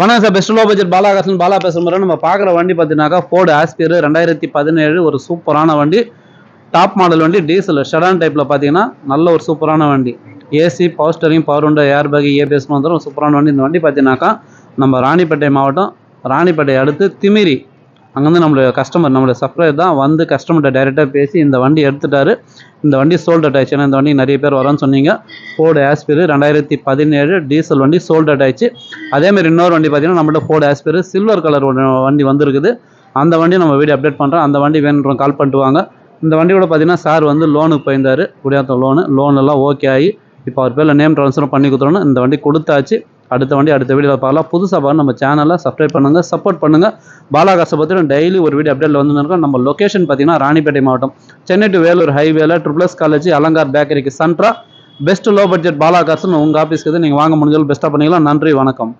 வணக்கம் sir best low budget Balakasan Bala பேசுகிற நம்ம பார்க்குற வண்டி பார்த்தீங்கன்னாக்கா ஃபோர்டு ஆஸ்பியர் ரெண்டாயிரத்தி பதினேழு ஒரு சூப்பரான வண்டி. டாப் மாடல் வண்டி டீசல் ஷடான் டைப்பில் பார்த்தீங்கன்னா நல்ல ஒரு சூப்பரான வண்டி. ஏசி பவர் ஸ்டரிங் பவர் உண்டு ஏர் பேக் ஏபிஎஸ் வந்துடும் சூப்பரான வண்டி. இந்த வண்டி பார்த்தீங்கன்னாக்கா நம்ம ராணிப்பேட்டை மாவட்டம் ராணிப்பேட்டை அடுத்து திமிரி. அங்கேருந்து நம்மளுடைய கஸ்டமர் நம்மளுடைய சப்ளையர் தான் வந்து கஸ்டமர்கிட்ட டைரெக்டாக பேசி இந்த வண்டி எடுத்துட்டாரு. இந்த வண்டி சோல்ட் அவுட் ஆயிடுச்சு. ஏன்னா இந்த வண்டி நிறைய பேர் வரேன்னு சொன்னீங்க. ஃபோர்டு ஆஸ்பியர் ரெண்டாயிரத்தி பதினேழு டீசல் வண்டி சோல்ட் அவுட் ஆயிடுச்சு. அதேமாதிரி இன்னொரு வண்டி பார்த்தீங்கன்னா நம்மள்ட்ட ஃபோர்டு ஆஸ்பியர் சில்வர் கலர் வண்டி வந்திருக்குது. அந்த வண்டி நம்ம வீடியோ அப்டேட் பண்ணுறோம் அந்த வண்டி வேணுன்றோம் கால் பண்ணிட்டு வாங்க. இந்த வண்டியோட பார்த்தீங்கன்னா சார் வந்து லோனுக்கு போயிருந்தார். குடியாத்தம் லோனு லோன் எல்லாம் ஓகே ஆகி இப்போ அவர் பேரில் நேம் ட்ரான்ஸ்ஃபர் பண்ணி கொடுத்துறோன்னு இந்த வண்டி கொடுத்தாச்சு. அடுத்த வண்டி அடுத்த வீடியோவில் பார்க்கலாம். புதுசாக பாருங்க நம்ம சேனலை சப்ஸ்கிரைப் பண்ணுங்கள் சப்போர்ட் பண்ணுங்கள் பாலாகாசை பற்றி டெய்லி ஒரு வீடியோ அப்டேட்டில் வந்துருக்கோம் நம்ம லொக்கேஷன் பார்த்தீங்கன்னா ராணிப்பேட்டை மாவட்டம் சென்னை டு வேலூர் ஹைவேல ட்ரிபிள்எஸ் காலேஜ் அலங்கார் பேக்கரிக்கு சென்ட்ரா பெஸ்ட் லோ பட்ஜெட் பாலாகாசன் உங்கள் ஆஃபீஸ்க்கு நீங்கள் வாங்க முடிஞ்சாலும் பெஸ்ட்டாக பண்ணிக்கலாம். நன்றி வணக்கம்.